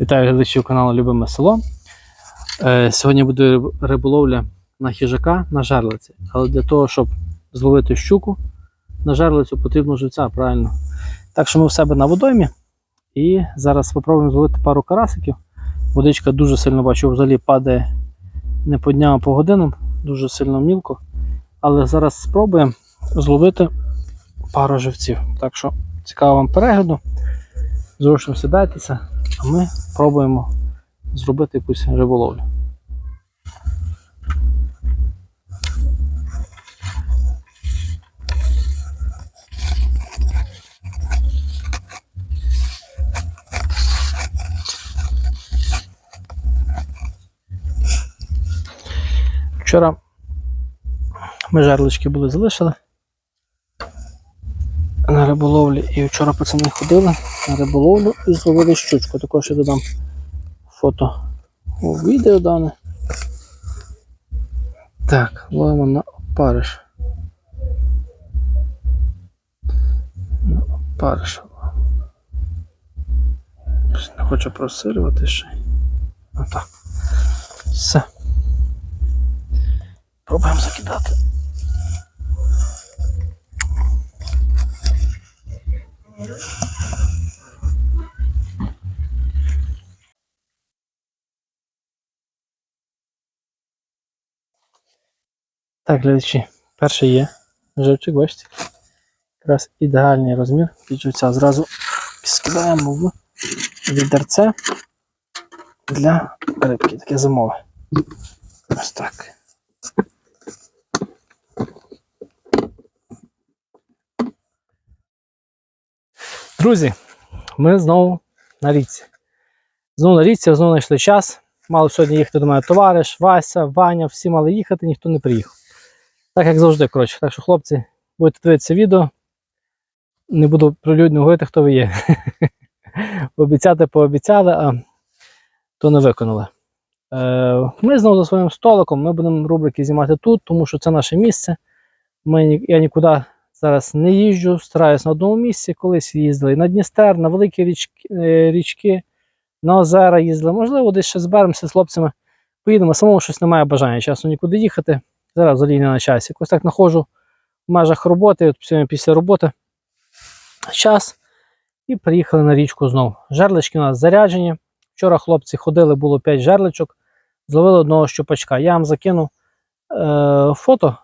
Вітаю глядачів каналу Любиме село. Е, Сьогодні буде риболовля на хижака на жерлиці. Але для того, щоб зловити щуку на жерлицю, потрібно живця, правильно. Так що ми в себе на водоймі. І зараз спробуємо зловити пару карасиків. Водичка дуже сильно бачу, взагалі падає не по дням, а по годинам, дуже сильно мілко. Але зараз спробуємо зловити пару живців. Так що цікаво вам перегляду. Зручно сідайтеся, а ми пробуємо зробити якусь риболовлю. Вчора ми жерлички були залишили на риболовлі. І вчора пацани ходили на риболовлю і зловили щучку. Також я додам фото у відео дане. Так, ловимо на опариш. На опариш. Не хочу просилювати ще. Отак. Все. Пробуємо закидати. Так, глядачі, перший є живчик, бачите? Якраз ідеальний розмір під живця. Зразу скидаємо в відерце для рибки, таке зимове. Ось так. Друзі, ми знову на річці. Знову на річці, знову знайшли час. Мали сьогодні їхати до мене товариш, Вася, Ваня, всі мали їхати, ніхто не приїхав. Так як завжди, коротше. Так що, хлопці, будете дивитися відео. Не буду прилюдно говорити, хто ви є. Обіцяти пообіцяли, а то не виконали. Е, Ми знову за своїм столиком. Ми будемо рубрики знімати тут, тому що це наше місце. Ми, я нікуди зараз не їжджу, стараюсь на одному місці. Колись їздили на Дністер, на великі річки, е, річки на озера їздили. Можливо, десь ще зберемося з хлопцями. Поїдемо, самому щось немає бажання, чесно, нікуди їхати. Зараз взагалі на часі. Якось так знаходжу в межах роботи, от сьогодні після роботи час. І приїхали на річку знову. Жерлички у нас заряджені. Вчора хлопці ходили, було 5 жерличок, зловили одного щупачка. Я вам закину е, фото,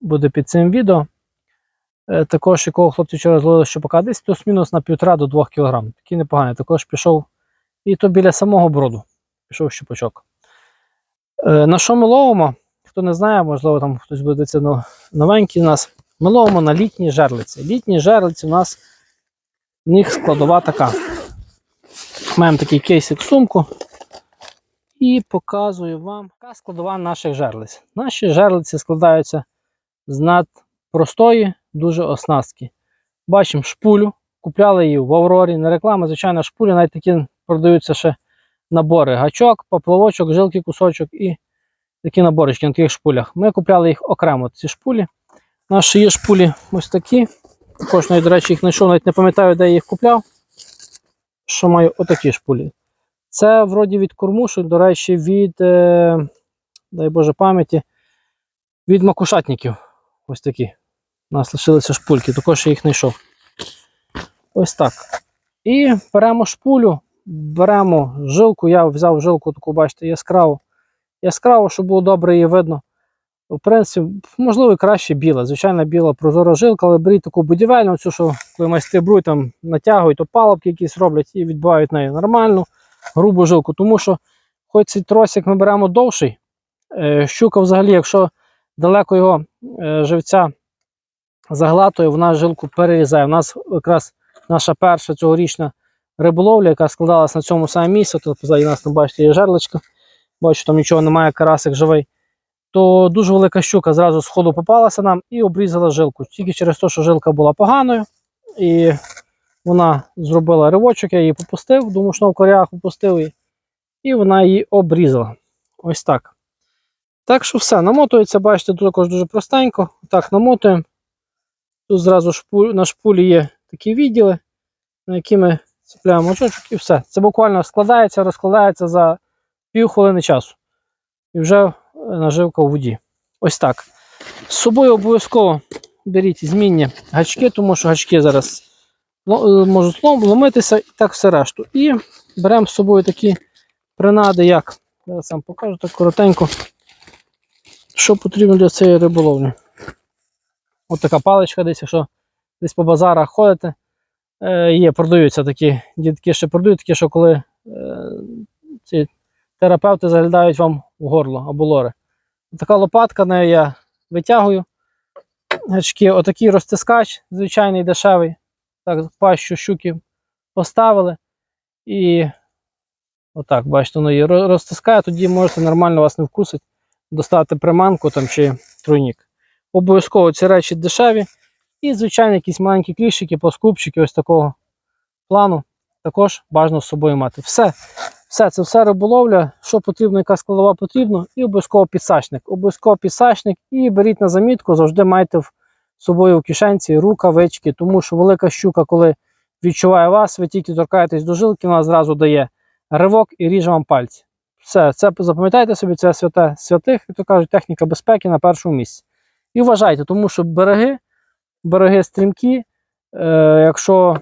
буде під цим відео. Е, також якого хлопці вчора зловили щупака, десь плюс-мінус на 1,5 до 2 кг. Такий непоганий. Також пішов і то біля самого броду пішов щупачок. Е, на що ми ловимо? Хто не знає, можливо, там хтось буде це новенький у нас. Ми ловимо на літні жерлиці. Літні жерлиці у нас в них складова така. Маємо такий кейсик сумку. І показую вам, яка складова наших жерлиць. Наші жерлиці складаються з надпростої, дуже оснастки. Бачимо шпулю. Купляли її в Аврорі. Не реклама, звичайно, шпуля, навіть такі продаються ще набори. Гачок, поплавочок, жилки, кусочок і такі наборочки на таких шпулях. Ми купляли їх окремо, ці шпулі. Наші є шпулі ось такі. Навіть, до речі, їх знайшов, навіть не пам'ятаю, де я їх купляв. Що маю отакі шпулі. Це вроді від кормушок, до речі, від, е, дай Боже пам'яті, від макушатників. Ось такі. У нас лишилися шпульки, також я їх знайшов. Ось так. І беремо шпулю, беремо жилку. Я взяв жилку таку, бачите, яскраву. Яскраво, щоб було добре її видно. В принципі, можливо, краще біла. Звичайно, біла прозора жилка, але беріть таку будівельну, цю, що коли майстри брують, там натягують, то палубки якісь роблять і відбивають нею нормальну, грубу жилку. Тому що, хоч цей тросик ми беремо довший, е, щука взагалі, якщо далеко його е, живця заглатує, вона жилку перерізає. У нас якраз наша перша цьогорічна риболовля, яка складалась на цьому самому місці, тут позаді нас там бачите, є жерличка. Бачу, там нічого немає, карасик живий. То дуже велика щука зразу з ходу попалася нам і обрізала жилку. Тільки через те, що жилка була поганою. І вона зробила ривочок, я її попустив, думаю, що в корях попустив її. І вона її обрізала. Ось так. Так що все, намотується, бачите, тут також дуже простенько. Так, намотуємо. Тут зразу шпуль, на шпулі є такі відділи, на які ми цепляємо очочок і все. Це буквально складається, розкладається за пів хвилини часу. І вже е, наживка у воді. Ось так. З собою обов'язково беріть змінні гачки, тому що гачки зараз е, можуть ломитися і так все решту. І беремо з собою такі принади, як. Зараз вам покажу так коротенько, що потрібно для цієї риболовлі. Ось така паличка десь, якщо десь по базарах ходите. Е, є, продаються такі, дітки ще продають такі, що коли е, ці терапевти заглядають вам в горло або лори. Така лопатка, нею я витягую. Гачки, отакий розтискач, звичайний дешевий. Так, пащу щуки поставили. І отак, бачите, воно її розтискає, тоді можете нормально вас не вкусить, достати приманку там чи тройнік. Обов'язково ці речі дешеві. І, звичайно, якісь маленькі кліщики, плоскупчики ось такого плану також бажано з собою мати. Все, все це все риболовля. Що потрібно, яка складова потрібно, і обов'язково підсачник. Обов'язково підсачник і беріть на замітку, завжди майте в собою в кишенці рукавички, тому що велика щука, коли відчуває вас, ви тільки торкаєтесь до жилки, вона зразу дає ривок і ріже вам пальці. Все, це запам'ятайте собі, це святе святих, як то кажуть, техніка безпеки на першому місці. І вважайте, тому що береги, береги стрімкі, е, якщо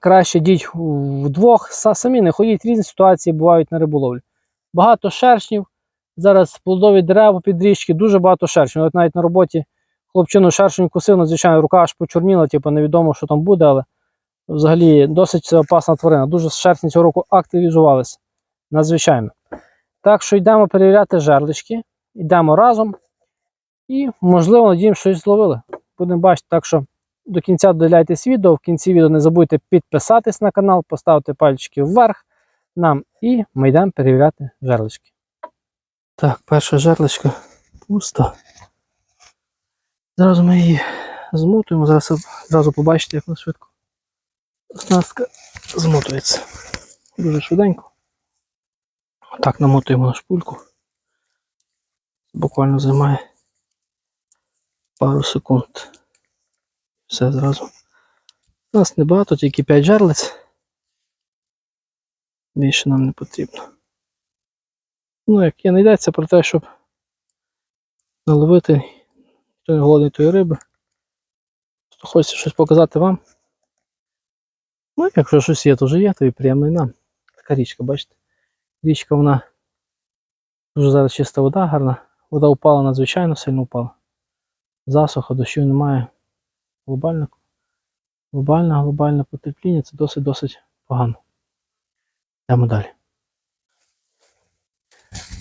краще йдіть вдвох, са- самі не ходіть, різні ситуації бувають на риболовлі. Багато шершнів, зараз плодові дерева під річки, дуже багато шершнів. От навіть на роботі хлопчину шершень кусив, надзвичайно рука аж почорніла, типу невідомо, що там буде, але взагалі досить опасна тварина. Дуже шершні цього року активізувалися. Надзвичайно. Так що йдемо перевіряти жерлички, йдемо разом і, можливо, надіємо, щось зловили. Будемо бачити, так що до кінця додивляйтесь відео. В кінці відео не забудьте підписатись на канал, поставити пальчики вверх нам і ми йдемо перевіряти жерлички. Так, перша жерличка пуста. Зразу ми її змотуємо, зараз зразу побачите, як вона швидко. Оснастка змотується. Дуже швиденько. Так, намотуємо на шпульку. Буквально займає пару секунд. Все зразу. У нас небагато, тільки 5 жерлиць. Більше нам не потрібно. Ну, як і не йдеться про те, щоб наловити не голодний тої риби. Хто хоче щось показати вам. Ну, якщо щось є, то вже є, то і приємно і нам. Така річка, бачите? Річка вона дуже зараз чиста вода, гарна. Вода упала надзвичайно сильно упала. Засуха, дощів немає. Глобальне, глобальне, глобальне потепління це досить-досить погано. Йдемо далі.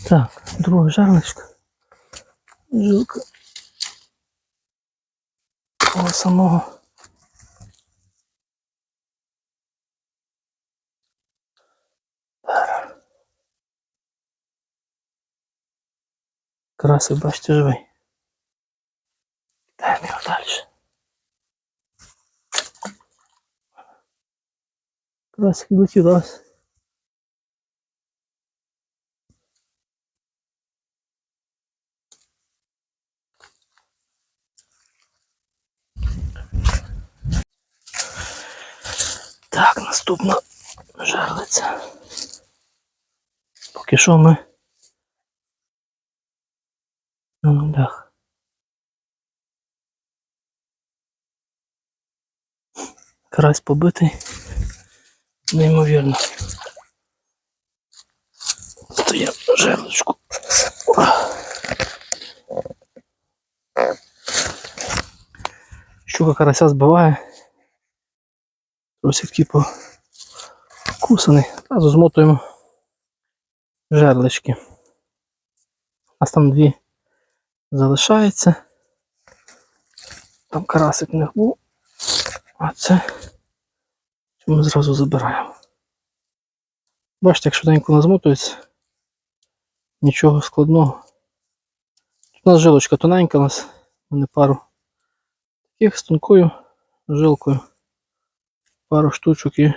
Так, друга жерличка. Жилка. Того самого. Красик, бачите, живий. Йдемо далі. Летів до вас. Так, наступна жерлиця. Поки що ми на ногах. Карась побитий. Неймовірно. Стає жерлочку. Щука карася збиває. Ось такий покусаний. Разу змотуємо жерлички. У нас там дві залишається. Там карасик не був. А це ми зразу забираємо. Бачите, як швиденько вона змотується. Нічого складного. Тут у нас жилочка тоненька, у нас у мене пару таких з тонкою жилкою. Пару штучок і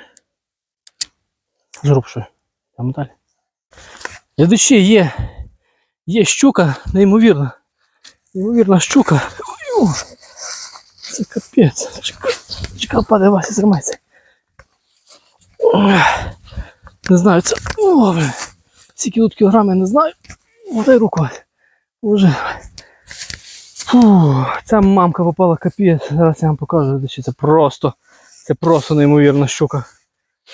з грубшою. Там далі. Глядачі, є, є щука, неймовірна. Неймовірна щука. Це капець. Чекай, падає Вася, Не знаю, це. О, блін. Скільки тут кілограм, я не знаю. О, дай руку. Уже. Фу, ця мамка попала капець. Зараз я вам покажу, що це просто. Це просто неймовірна щука.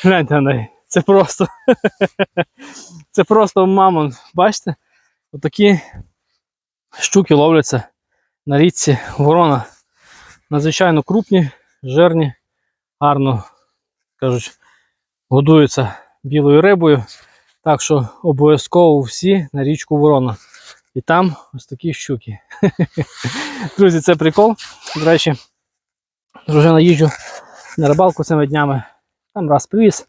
Гляньте на неї. Це просто. Це просто мамон. Бачите? Отакі щуки ловляться на річці ворона. Надзвичайно крупні, жирні, гарно кажуть, годуються білою рибою. Так що обов'язково всі на річку Ворона. І там ось такі щуки. Друзі, це прикол. До речі, дружина їжджу на рибалку цими днями. Там раз привіз,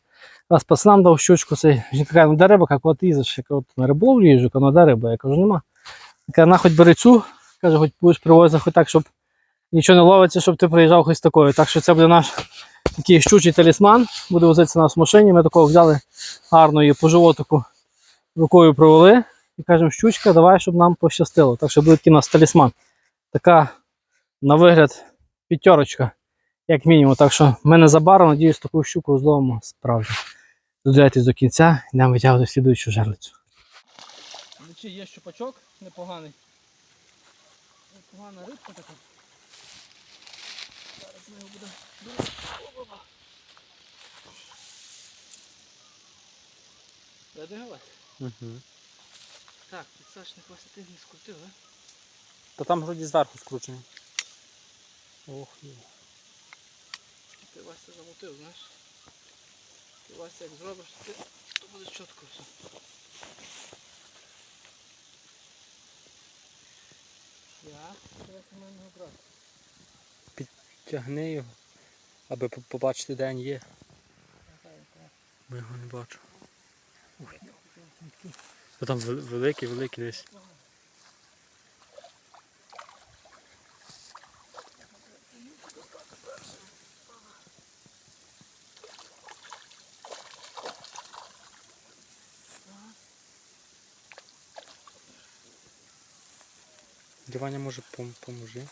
раз пацанам дав щучку. Цей. Жінка каже, ну де риба, як от їздиш? Я кажу, на риболовлю кажу, ну де риба? Я кажу, нема. Каже, на хоч бери цю, каже, хоч будеш привозити, хоч так, щоб нічого не ловиться, щоб ти приїжджав хоч такою. Так що це буде наш такий щучий талісман, буде возитися нас в машині. Ми такого взяли гарно її по животику рукою провели і кажемо, щучка, давай, щоб нам пощастило. Так що буде такий у нас талісман. Така на вигляд п'ятерочка, як мінімум. Так що ми незабаром, надіюсь, таку щуку зловимо справді. Додивляйтесь до кінця нам витягувати слідуючу жерлицю. Чи є щупачок непоганий. Непогана рибка така. Зараз ми його будемо. Видигалась? Угу. Так, підсачник висоти не скрутив, а? Та там вроді зверху скручений. Ох, ні. Ти Вася замутив, знаєш. Ти Вася як зробиш, ти, то буде чітко все. Я зараз мене брати. Тягни його, аби побачити, де він є. Бо його не бачу. Ой. Та там великий, великий десь. Діваня може пом- поможи.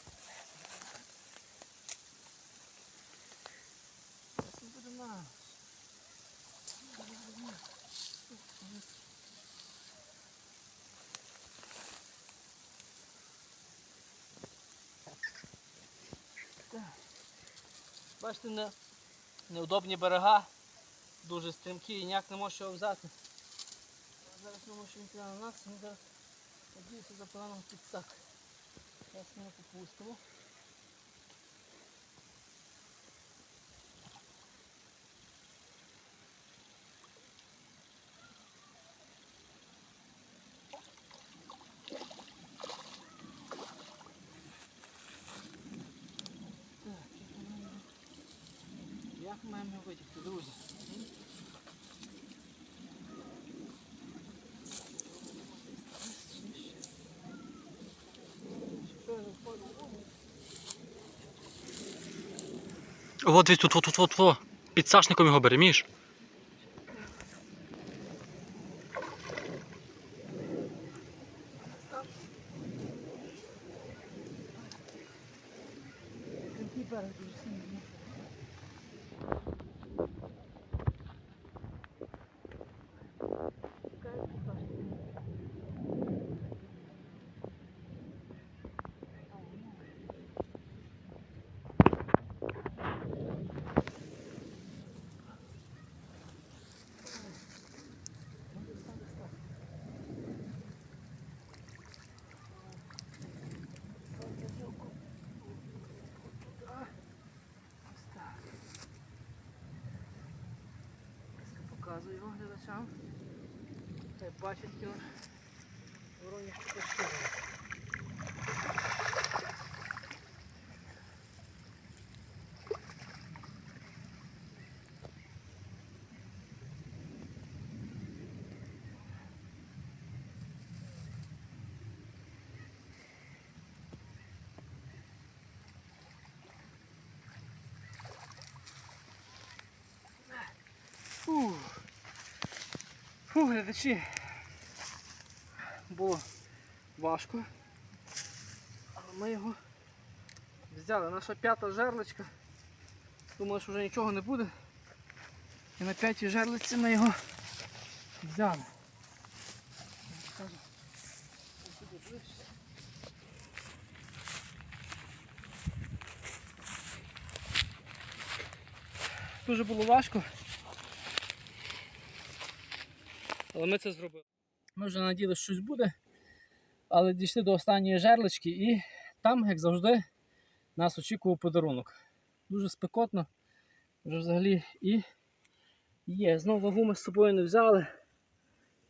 Це буде на. Бачите, не, неудобні берега, дуже стрімкі і ніяк не можу його взяти. Зараз ми можемо він на нас, він зараз надіюся запалимо під сак. Зараз ми його попустимо. Як маємо витягти, друзі? От десь тут, тут, тут, тут, тут. Під сашником його бери, міш. Показую його глядачам. Хай бачить його вороні щупачки. Фух. Фу, глядачі. Було важко. Але ми його взяли. Наша п'ята жерлочка. Думаю, що вже нічого не буде. І на п'ятій жерлиці ми його взяли. Дуже було важко. Але ми це зробили. Ми вже надіялися, що щось буде, але дійшли до останньої жерлички і там, як завжди, нас очікував подарунок. Дуже спекотно, вже взагалі і є. Знову вагу ми з собою не взяли.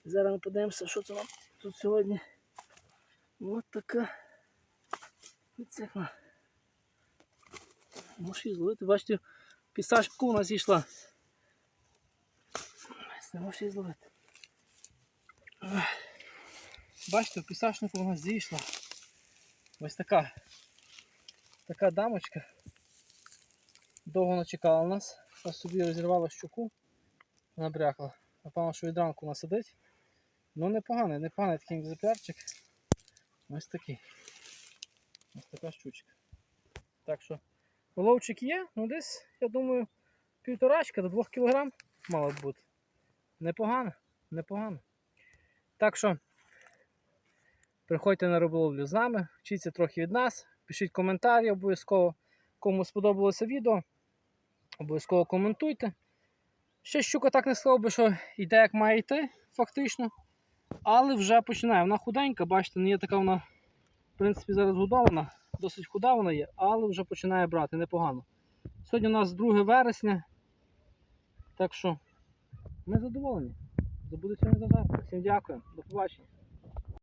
Зараз ми подивимося, що це нам тут сьогодні. Ось така відсекла. Можеш зловити, бачите, пісачку у нас зійшла. Не можеш її зловити. Бачите, в пісачнику у нас зійшла. Ось така. Така дамочка. Довго вона чекала нас. Ось собі розірвала щуку. Вона брякла. Напевно, що від ранку вона сидить. Ну непоганий, непоганий такий екземплярчик. Ось такий. Ось така щучка. Так що головчик є, ну десь, я думаю, півторачка до 2 кг мало б бути. Непогано, непогано. Так що приходьте на риболовлю з нами, вчіться трохи від нас, пишіть коментарі обов'язково. Кому сподобалося відео, обов'язково коментуйте. Ще щука так не сказав би, що йде як має йти, фактично. Але вже починає. Вона худенька, бачите, не є така вона, в принципі, зараз годована. Досить худа вона є, але вже починає брати непогано. Сьогодні у нас 2 вересня. Так що ми задоволені. Забудемо не завтра. Всім дякую. До побачення.